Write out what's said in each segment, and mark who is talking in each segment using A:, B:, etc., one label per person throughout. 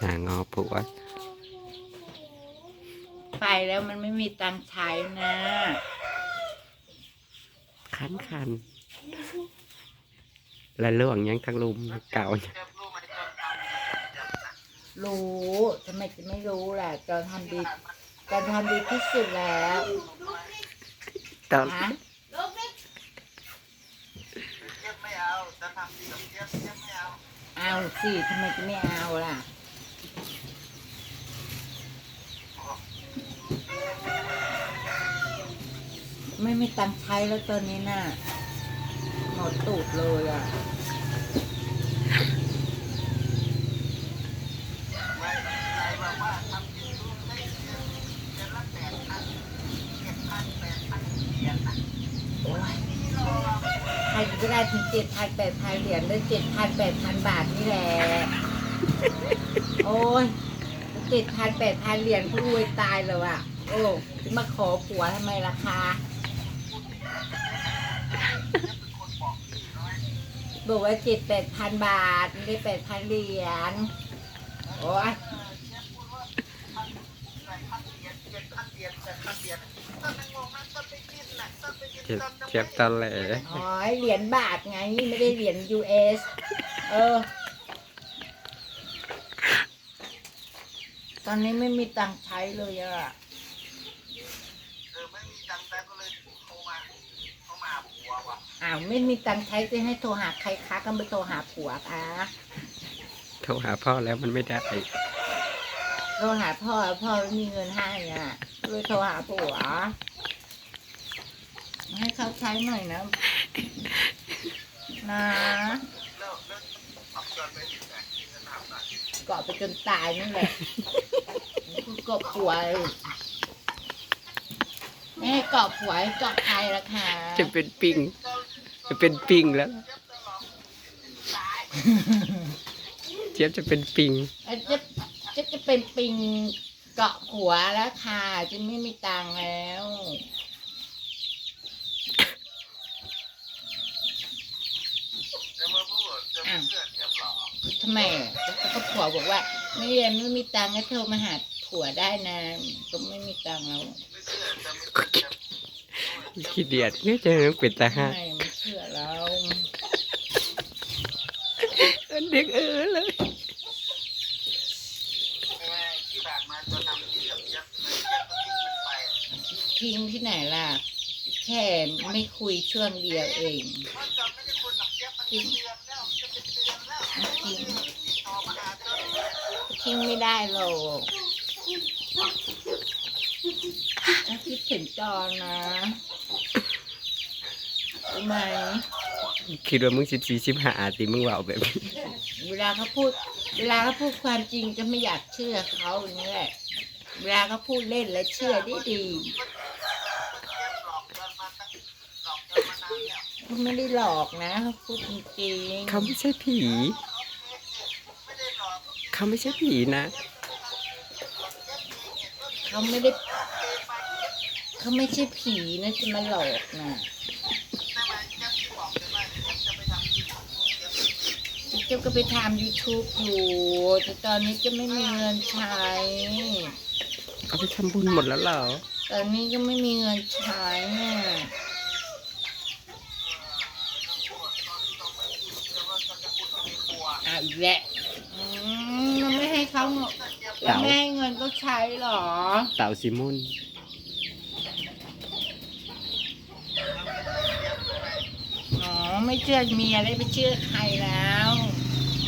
A: หางอผัว
B: ไปแล้วมันไม่มีตังค์ใช้นะ
A: คันคันและเรื่องยังทั้งลุมเก่า
B: รู้ทำไมจะไม่รู้ล่ะจอนทำดีจอนทำดีที่สุดแล้ว
A: ตอน
B: ฮะ
C: ไม่เอาจะทำดีกับเทียบเทียบไม่เอา
B: เอาสิทำไมจะไม่เอาล่ะ ไม่มีตังค์ใช้แล้วตอนนี้น่ะหมดตูดเลยอะ
C: ใครบอกว่าทำดีรู้ไม่เดือนเดือนละแปดพันเจ็ดพันแปดพันเหรียญนะ
B: โอ้ยใครก็ได้ถึงเจ็ดพันแปดพันเหรียญหรือเจ็ดพันแปดพันบาทนี่แหละ โอ้ยเจ็ดพันแปดพันเหรียญผู้รวยตายเลยว่ะ โอ้ มาขอผัวทำไมราคา บอกว่าเจ็ดแปดพันบาทไม่ได้แปดพันเหรียญโอ้ย
C: แปดพันเหรียญเจ็ดพันเหรียญแปดพันเหรียญต้นไม่งงนะต้นไปกินน่ะต้นไปกิน
A: เจ็บ
C: ต้นจะ
A: เจ็บตอนแหล
B: โอ้ยเหรียญบาทไงไม่ได้เหรียญ US เออ ตอนนี้ไม่มีตังค์ใช้เลยอะ
C: เออไม่มีตังค์แต่ก็เลยโทรมาโทรมาหาผัวว่ะ
B: อ้าวไม่มีตังค์ใช้จะให้โทรหาใครคะก็ไปโทรหาผัวคะ
A: โทรหาพ่อแล้วมันไม่ได้
B: โทรหาพ่อพ่อไม่มีเงินให้อะเลยโทรหาผัวให้เขาใช้หน่อยนะนะ
C: แล้วแล้วขับจนไปถึงไหนที่สนามน่ะ
B: เกาะไปจนตายนี่แหละเกาะผัวไม่ให้เกาะผัวให้เกาะใครละคะ
A: จะเป็นปิง จะเป็นปิงแล้วเจี๊ยบจะเป็นปิง
B: เอ้ยจะจะจะเป็นปิงเกาะผัวแล้วค่ะจะไม่มีตังค์แล้ว
C: จะมาพูดจะมาเชื่อเทียบหรอ
B: ทำไมอะก็ผัวบอกว่า ไม่เรียนไม่มีตังค์ก็โทรมาหาผัวได้นะ ก็ไม่มีตังค์แล้ว
C: ไม่เชื่อจะไม่เชื่อ
A: ขี้เดียดเนี่ยจะเป็นตาฮะ
B: ไม่ไม่เชื่อแล้ว
A: เด็กเออเลย
C: แม่ที่ผ่านมาจะทำดีกับเทียบเลยเทียบก็ทิ้งมันไป
B: ทิ้งที่ไหนล่ะ แค่ไม่คุยช่วงเดียวเอง
C: ว่าจะไม่ได้คุยกับเทียบมันเป็นเดือนแล้วจะเป็นเดือนแล้ว
B: ทิ้งทิ้งไม่ได้หรอกคิดถึงจอนนะ ไหม
A: คิดว่ามึงสิบสี่สิบห้าตีมึงว่าแบบนี้
B: เวลาเขาพูด เวลาเขาพูดความจริงจะไม่อยากเชื่อเขาอย่างนี้แหละเวลาเขาพูดเล่นแล้วเชื่อดีดี
C: เทียบหลอกกันมาตั้งหลอกกันมานานแล้ว
B: ๆเขาไม่ได้หลอกนะเขาพูดจริงๆ
A: เขาไม่ใช่ผี
C: ไม่ได้หลอก
A: เขาไม่ใช่ผีนะ
B: เขาไม่ได้ เขาไม่ใช่ผีนะจะมาหลอกนะ
C: ทำไมเทียบที่บอกเลยว่าเทียบจะไปทำดีกับ เจ้า
B: ก็ไปทำ YouTube อยู่แต่ตอนนี้จะไม่มีเงินใช้
A: เขาไปทำบุญหมดแล้วเหรอ
B: ตอนนี้ก็ไม่มีเงินใช้น่ะอะอีกแล้วอืมมันไม่ให้เขาแล้วไม่ให้เงินก็ใช้หรอ
A: เต่าซิมุน
B: อ๋อ ไม่เชื่อเมียได้ไปเชื่อใครแล้ว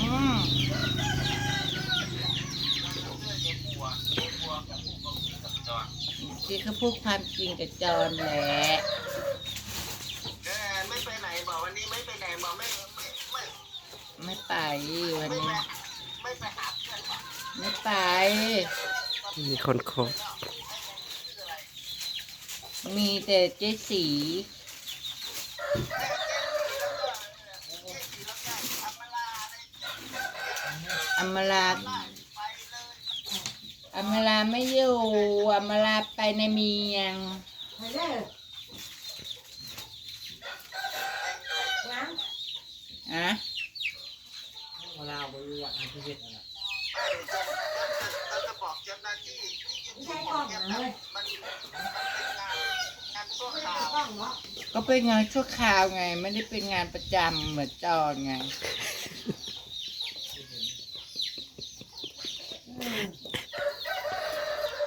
B: อืม ที่เขาพูดความจริงกับจอนแหละ
C: เออไม่ไปไหนบอกวันนี้ไม่ไปไหนบอกไม่ไม่ไม่
B: ไม่ไปวัน
C: ไม่
B: นี้
C: ไปไม่ไปหาเพื่อนบอก
B: ไม่ไป
A: มีคนคบ
B: มีแต่เจ๊สีอำมาลา อำมาลาไม่อยู่อำมาลาไปในเมียงอะ
C: ไม่มันมันเป็นงานงานชั่วคราว
B: ก็เป็นงานชั่วคราวไง ไม่ได้เป็นงานประจำเหมือนจอนไง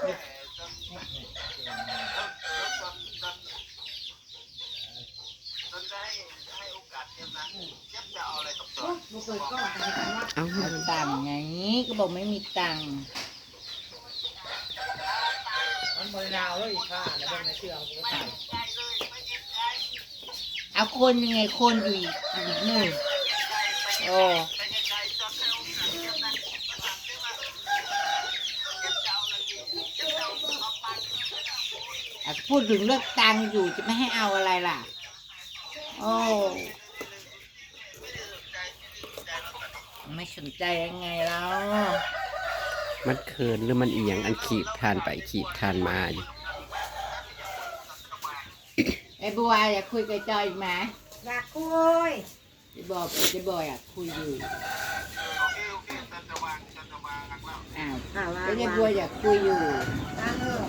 C: แต่จนจนจนจนจนจนได้ให้โอกาส เอาอะไรกับจอน
A: เอ้า
B: เอาตังค์ไง ก็บอกไม่มีตังค์
D: มันบริดาวแล้วอีกค่าแล้วมันไม่เชื่อกูก็ใส่
C: ใจเลยไเอา
B: คนยังไงคนอยู่อีกอีกหนึ่งโอ้
C: ไปไกลๆจนให้โอกาสเทียอาอ
B: พูดถึงเรื่องตังค์อยู่จะไม่ให้เอาอะไรล่ะ โอ้ ไม่สนใจยังไงแล้ว
A: มันเขินหรือมันอีหยังอันขีดทานไปขีดทานมาอยู่
B: ไอ้บัวอยากคุยกับจอยอีกไหม
E: อยากคุย
B: จะบอกจะบอกอยากคุยอยู่
C: โอเคโอเคจะจะวางจะจะวางกันแล้ว
B: อ้าว
E: อ่าว่า
B: แล้วยายบัวอยากคุยอยู่
E: ว่าเออ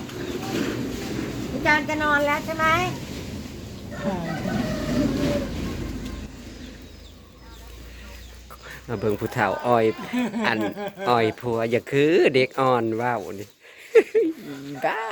E: พี่จอนจะนอนแล้วใช่ไหม
A: มาเบิ่งผู้เฒ่าอ้อย อันอ้อยผัวอย่าคือเด็กอ่อนว้าวนี่บ้า